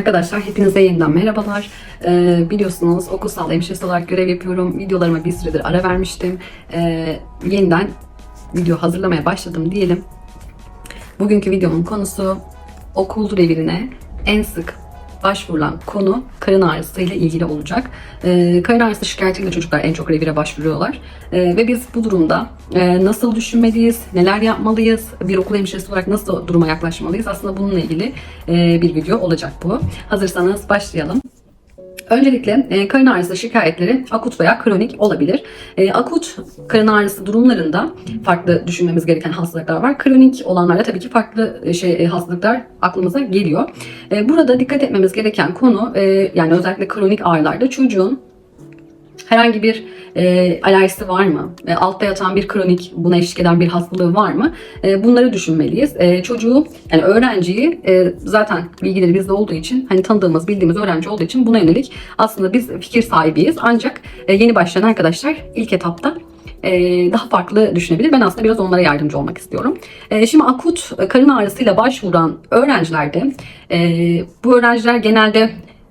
Arkadaşlar hepinize yeniden merhabalar. Ee, biliyorsunuz okul sağlığı hemşiresi olarak görev yapıyorum. Videolarıma bir süredir ara vermiştim. Ee, yeniden video hazırlamaya başladım diyelim. Bugünkü videomun konusu okul revirine en sık başvurulan konu karın ağrısı ile ilgili olacak. Ee, karın ağrısı şikayetiyle çocuklar en çok revire başvuruyorlar. Ee, ve biz bu durumda e, nasıl düşünmeliyiz, neler yapmalıyız, bir okul hemşiresi olarak nasıl duruma yaklaşmalıyız? Aslında bununla ilgili e, bir video olacak bu. Hazırsanız başlayalım. Öncelikle e, karın ağrısı şikayetleri akut veya kronik olabilir. E, akut karın ağrısı durumlarında farklı düşünmemiz gereken hastalıklar var. Kronik olanlarda tabii ki farklı e, şey e, hastalıklar aklımıza geliyor. E, burada dikkat etmemiz gereken konu e, yani özellikle kronik ağrılarda çocuğun herhangi bir e, alerjisi var mı? E, altta yatan bir kronik, buna eşlik eden bir hastalığı var mı? E, bunları düşünmeliyiz. E, çocuğu, yani öğrenciyi e, zaten bilgileri bizde olduğu için, hani tanıdığımız, bildiğimiz öğrenci olduğu için buna yönelik aslında biz fikir sahibiyiz. Ancak e, yeni başlayan arkadaşlar ilk etapta e, daha farklı düşünebilir. Ben aslında biraz onlara yardımcı olmak istiyorum. E, şimdi akut karın ağrısıyla başvuran öğrencilerde e, bu öğrenciler genelde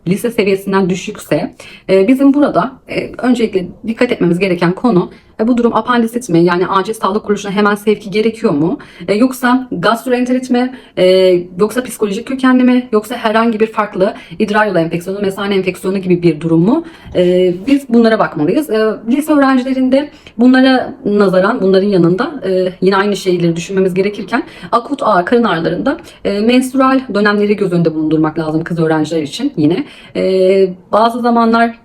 lise seviyesinden düşükse e, bizim burada e, öncelikle dikkat etmemiz gereken konu e, bu durum apandisit mi yani acil sağlık kuruluşuna hemen sevki gerekiyor mu E, yoksa gastroenterit mi E, yoksa psikolojik kökenli mi yoksa herhangi bir farklı idrar yolu enfeksiyonu mesane enfeksiyonu gibi bir durum mu E, biz bunlara bakmalıyız. E, lise öğrencilerinde bunlara nazaran bunların yanında e, yine aynı şeyleri düşünmemiz gerekirken akut ağrı karın ağrılarında e, menstrual dönemleri göz önünde bulundurmak lazım kız öğrenciler için yine. E, bazı zamanlar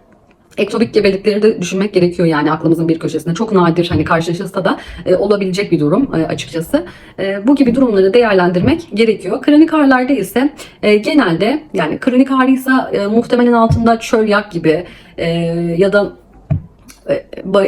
Ektopik gebelikleri de düşünmek gerekiyor yani aklımızın bir köşesinde. Çok nadir hani karşılaşırsa da e, olabilecek bir durum e, açıkçası. E, bu gibi durumları değerlendirmek gerekiyor. Kronik ağrılarda ise e, genelde yani kronik ağrıysa e, muhtemelen altında çölyak gibi e, ya da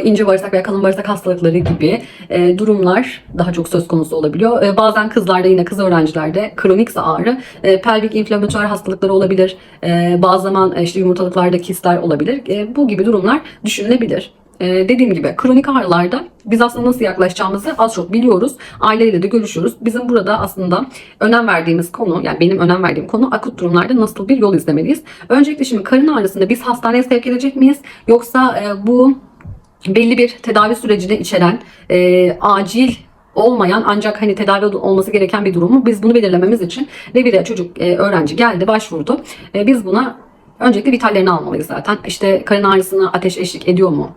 ince bağırsak veya kalın bağırsak hastalıkları gibi e, durumlar daha çok söz konusu olabiliyor. E, bazen kızlarda yine kız öğrencilerde kronikse ağrı e, pelvik inflamatuar hastalıkları olabilir. E, bazı zaman e, işte yumurtalıklarda kistler olabilir. E, bu gibi durumlar düşünülebilir. E, dediğim gibi kronik ağrılarda biz aslında nasıl yaklaşacağımızı az çok biliyoruz. Aileyle de görüşüyoruz. Bizim burada aslında önem verdiğimiz konu, yani benim önem verdiğim konu akut durumlarda nasıl bir yol izlemeliyiz. Öncelikle şimdi karın ağrısında biz hastaneye sevk edecek miyiz? Yoksa e, bu belli bir tedavi sürecini içeren e, acil olmayan ancak hani tedavi olması gereken bir durumu biz bunu belirlememiz için revire çocuk e, öğrenci geldi başvurdu. E, biz buna öncelikle vitallerini almalıyız zaten. İşte karın ağrısına ateş eşlik ediyor mu?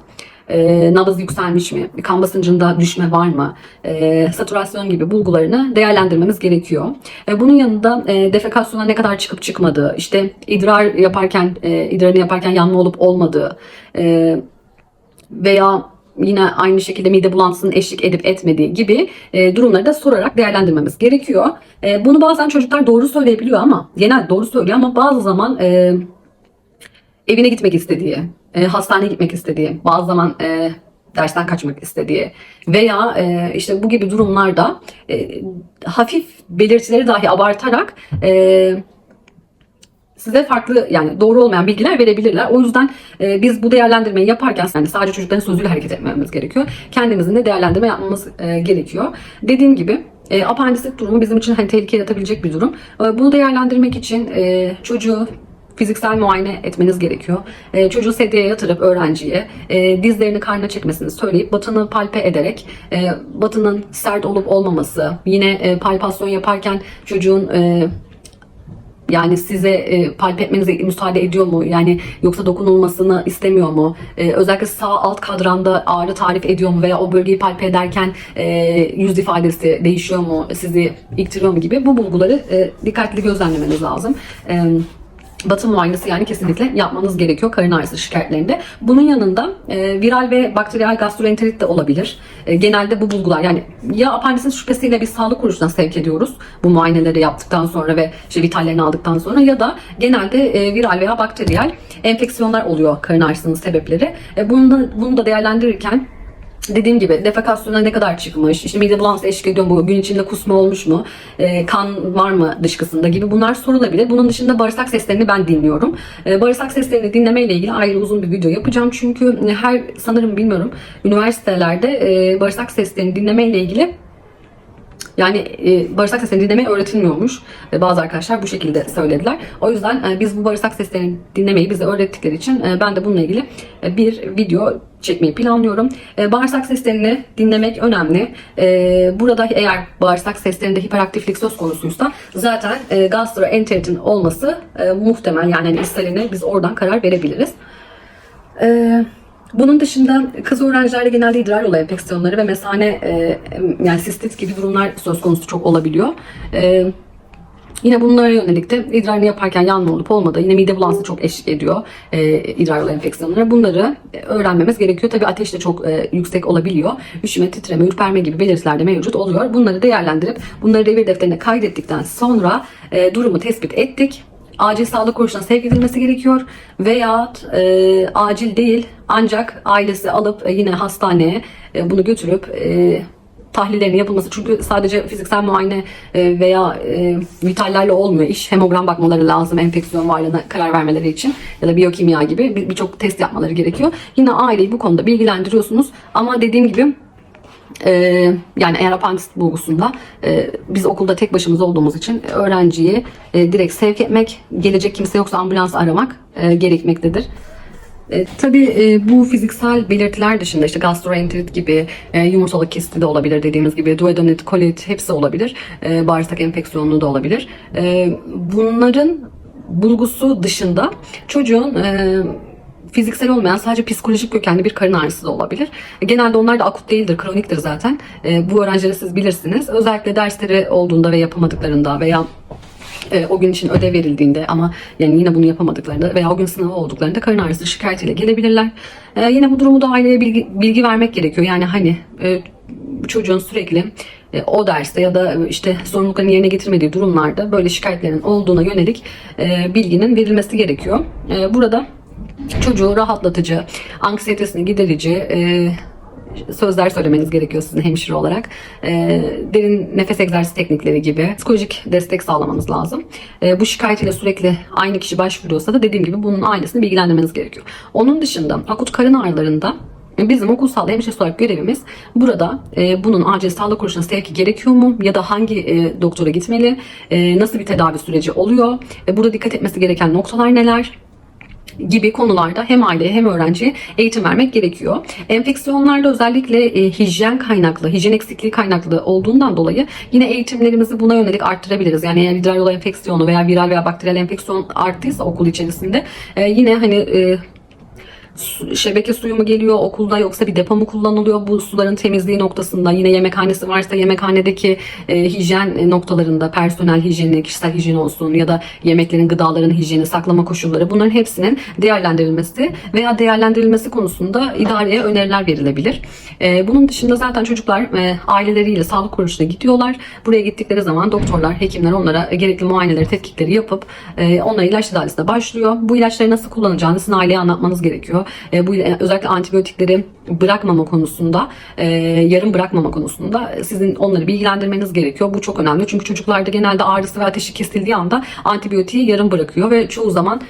E, nabız yükselmiş mi? Kan basıncında düşme var mı? E, saturasyon gibi bulgularını değerlendirmemiz gerekiyor. E, bunun yanında e, defekasyona ne kadar çıkıp çıkmadığı, işte idrar yaparken, e, idrarını yaparken yanma olup olmadığı, e, veya yine aynı şekilde mide bulantısının eşlik edip etmediği gibi e, durumları da sorarak değerlendirmemiz gerekiyor. E, bunu bazen çocuklar doğru söyleyebiliyor ama genel doğru söylüyor ama bazı zaman e, evine gitmek istediği, e, hastaneye gitmek istediği, bazı zaman e, dersten kaçmak istediği veya e, işte bu gibi durumlarda e, hafif belirtileri dahi abartarak e, size farklı yani doğru olmayan bilgiler verebilirler. O yüzden e, biz bu değerlendirmeyi yaparken yani sadece çocukların sözüyle hareket etmememiz gerekiyor. Kendimizin de değerlendirme yapmamız e, gerekiyor. Dediğim gibi e, apandisit durumu bizim için hani tehlike yaratabilecek bir durum. E, bunu değerlendirmek için e, çocuğu fiziksel muayene etmeniz gerekiyor. E, çocuğu sedyeye yatırıp öğrenciye e, dizlerini karnına çekmesini söyleyip batını palpe ederek e, batının sert olup olmaması, yine e, palpasyon yaparken çocuğun e, yani size e, palp etmenize müsaade ediyor mu? Yani yoksa dokunulmasını istemiyor mu? E, özellikle sağ alt kadranda ağrı tarif ediyor mu? Veya o bölgeyi palp ederken e, yüz ifadesi değişiyor mu? Sizi iktiriyor mu gibi bu bulguları e, dikkatli gözlemlemeniz lazım. E, Batı muayenesi yani kesinlikle yapmanız gerekiyor karın ağrısı şikayetlerinde. Bunun yanında e, viral ve bakteriyel gastroenterit de olabilir. E, genelde bu bulgular yani ya apandisit şüphesiyle bir sağlık kuruluşuna sevk ediyoruz bu muayeneleri yaptıktan sonra ve işte vitallerini aldıktan sonra ya da genelde e, viral veya bakteriyel enfeksiyonlar oluyor karın ağrısının sebepleri. E, bunu da, bunu da değerlendirirken Dediğim gibi defekasyona ne kadar çıkmış, işte mide bulantısı eşlik ediyor mu, gün içinde kusma olmuş mu, e, kan var mı dışkısında gibi bunlar sorulabilir. Bunun dışında bağırsak seslerini ben dinliyorum. E, bağırsak seslerini dinlemeyle ilgili ayrı uzun bir video yapacağım. Çünkü her sanırım bilmiyorum üniversitelerde e, bağırsak seslerini dinlemeyle ilgili Yani e, bağırsak seslerini dinlemeyi öğretilmiyormuş. E, bazı arkadaşlar bu şekilde söylediler. O yüzden e, biz bu bağırsak seslerini dinlemeyi bize öğrettikleri için e, ben de bununla ilgili e, bir video çekmeyi planlıyorum. E, bağırsak seslerini dinlemek önemli. E, burada eğer bağırsak seslerinde hiperaktiflik söz konusuysa zaten e, gastroenteritin olması e, muhtemel. Yani hani biz oradan karar verebiliriz. Ee, bunun dışında kız öğrencilerde genelde idrar yolu enfeksiyonları ve mesane e, yani sistit gibi durumlar söz konusu çok olabiliyor. Ee, Yine bunlara yönelik de idrarını yaparken yanma olup olmadığı yine mide bulantısı çok eşlik ediyor e, idrar yolu enfeksiyonlara. Bunları e, öğrenmemiz gerekiyor. Tabii ateş de çok e, yüksek olabiliyor. Üşüme, titreme, ürperme gibi belirtiler de mevcut oluyor. Bunları değerlendirip bunları revir defterine kaydettikten sonra e, durumu tespit ettik acil sağlık kuruluşuna sevk edilmesi gerekiyor veya e, acil değil ancak ailesi alıp e, yine hastaneye e, bunu götürüp e, tahlillerin yapılması. Çünkü sadece fiziksel muayene e, veya e, vitallerle olmuyor iş. Hemogram bakmaları lazım enfeksiyon varlığına karar vermeleri için ya da biyokimya gibi bir- birçok test yapmaları gerekiyor. Yine aileyi bu konuda bilgilendiriyorsunuz. Ama dediğim gibi ee, yani eğer apandisit bulgusunda e, biz okulda tek başımıza olduğumuz için öğrenciyi e, direkt sevk etmek, gelecek kimse yoksa ambulans aramak e, gerekmektedir. E, tabii e, bu fiziksel belirtiler dışında işte gastroenterit gibi e, yumurtalık kisti de olabilir dediğimiz gibi duodenit, kolit hepsi olabilir. E, bağırsak enfeksiyonlu da olabilir. E, bunların bulgusu dışında çocuğun e, fiziksel olmayan sadece psikolojik kökenli bir karın ağrısı da olabilir. Genelde onlar da akut değildir, kroniktir zaten. E, bu öğrencileri siz bilirsiniz. Özellikle dersleri olduğunda ve yapamadıklarında veya e, o gün için ödev verildiğinde ama yani yine bunu yapamadıklarında veya o gün sınavı olduklarında karın ağrısı şikayetiyle gelebilirler. E, yine bu durumu da aileye bilgi, bilgi vermek gerekiyor. Yani hani e, çocuğun sürekli e, o derste ya da işte sorumluluklarını yerine getirmediği durumlarda böyle şikayetlerin olduğuna yönelik e, bilginin verilmesi gerekiyor. E, burada çocuğu rahatlatıcı, anksiyetesini giderici, e, sözler söylemeniz gerekiyor sizin hemşire olarak. E, derin nefes egzersizi teknikleri gibi psikolojik destek sağlamanız lazım. E, bu şikayetiyle sürekli aynı kişi başvuruyorsa da dediğim gibi bunun ailesini bilgilendirmeniz gerekiyor. Onun dışında akut karın ağrılarında Bizim okulsal hemşire olarak görevimiz burada e, bunun acil sağlık kuruluşuna sevki gerekiyor mu ya da hangi e, doktora gitmeli, e, nasıl bir tedavi süreci oluyor, e, burada dikkat etmesi gereken noktalar neler, gibi konularda hem aileye hem öğrenciye eğitim vermek gerekiyor. Enfeksiyonlarda özellikle e, hijyen kaynaklı, hijyen eksikliği kaynaklı olduğundan dolayı yine eğitimlerimizi buna yönelik arttırabiliriz. Yani eğer idrar yolu enfeksiyonu veya viral veya bakteriyel enfeksiyon arttıysa okul içerisinde e, yine hani e, su- şebeke suyu mu geliyor okulda yoksa bir depo mu kullanılıyor bu suların temizliği noktasında yine yemekhanesi varsa yemekhanedeki e, hijyen e, noktalarında personel hijyeni, kişisel hijyen olsun ya da yemeklerin gıdaların hijyeni, saklama koşulları bunların hepsinin değerlendirilmesi veya değerlendirilmesi konusunda idareye öneriler verilebilir. E, bunun dışında zaten çocuklar e, aileleriyle sağlık kuruluşuna gidiyorlar. Buraya gittikleri zaman doktorlar, hekimler onlara gerekli muayeneleri, tetkikleri yapıp e, onlara ilaç tedavisine başlıyor. Bu ilaçları nasıl kullanacağını sizin aileye anlatmanız gerekiyor. E, bu e, özellikle antibiyotikleri bırakmama konusunda, e, yarım bırakmama konusunda sizin onları bilgilendirmeniz gerekiyor. Bu çok önemli. Çünkü çocuklarda genelde ağrısı ve ateşi kesildiği anda antibiyotiği yarım bırakıyor ve çoğu zaman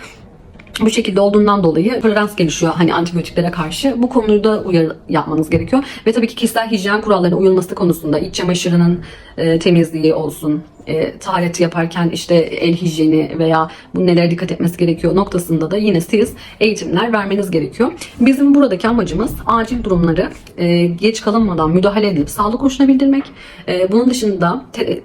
bu şekilde olduğundan dolayı tolerans gelişiyor hani antibiyotiklere karşı. Bu konuda uyarı yapmanız gerekiyor. Ve tabii ki kişisel hijyen kurallarına uyulması konusunda iç çamaşırının e, temizliği olsun, e, taharet yaparken işte el hijyeni veya bu nelere dikkat etmesi gerekiyor noktasında da yine siz eğitimler vermeniz gerekiyor. Bizim buradaki amacımız acil durumları e, geç kalınmadan müdahale edilip sağlık kuruluşuna bildirmek. E, bunun dışında te-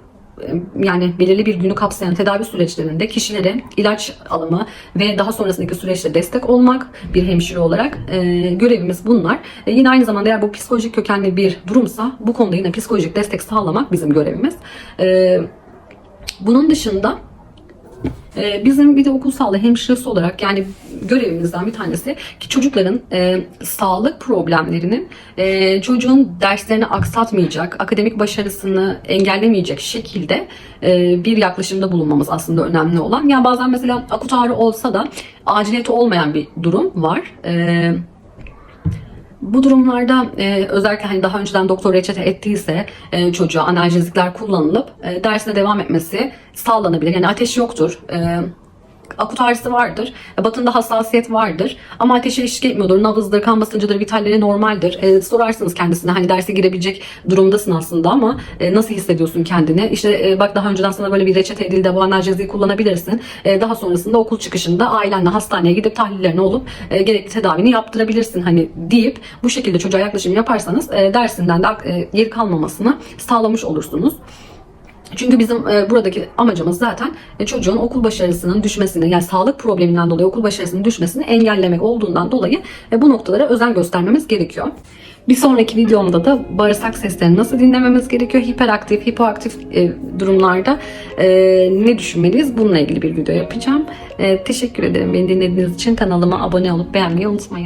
yani belirli bir günü kapsayan tedavi süreçlerinde kişilere ilaç alımı ve daha sonrasındaki süreçte destek olmak bir hemşire olarak e, görevimiz bunlar. E, yine aynı zamanda eğer bu psikolojik kökenli bir durumsa bu konuda yine psikolojik destek sağlamak bizim görevimiz. E, bunun dışında ee, Bizim bir de okul sağlığı hemşiresi olarak yani görevimizden bir tanesi ki çocukların e, sağlık problemlerinin e, çocuğun derslerini aksatmayacak, akademik başarısını engellemeyecek şekilde e, bir yaklaşımda bulunmamız aslında önemli olan. Yani bazen mesela akut ağrı olsa da aciliyeti olmayan bir durum var. E, bu durumlarda e, özellikle hani daha önceden doktor reçete ettiyse e, çocuğa analjezikler kullanılıp e, dersine devam etmesi sağlanabilir. Yani ateş yoktur. E, akut ağrısı vardır. E, Batında hassasiyet vardır. Ama ateşe eşlik etmiyordur. Nabızdır, kan basıncıdır, vitalleri normaldir. E, sorarsınız kendisine hani derse girebilecek durumdasın aslında ama e, nasıl hissediyorsun kendini? İşte e, bak daha önceden sana böyle bir reçete edildi. Bu analjeziyi kullanabilirsin. E, daha sonrasında okul çıkışında ailenle hastaneye gidip tahlillerini olup e, gerekli tedavini yaptırabilirsin hani deyip bu şekilde çocuğa yaklaşım yaparsanız e, dersinden de e, geri kalmamasını sağlamış olursunuz. Çünkü bizim e, buradaki amacımız zaten e, çocuğun okul başarısının düşmesini yani sağlık probleminden dolayı okul başarısının düşmesini engellemek olduğundan dolayı e, bu noktalara özen göstermemiz gerekiyor. Bir sonraki videomda da bağırsak seslerini nasıl dinlememiz gerekiyor? Hiperaktif, hipoaktif e, durumlarda e, ne düşünmeliyiz? Bununla ilgili bir video yapacağım. E, teşekkür ederim beni dinlediğiniz için. Kanalıma abone olup beğenmeyi unutmayın.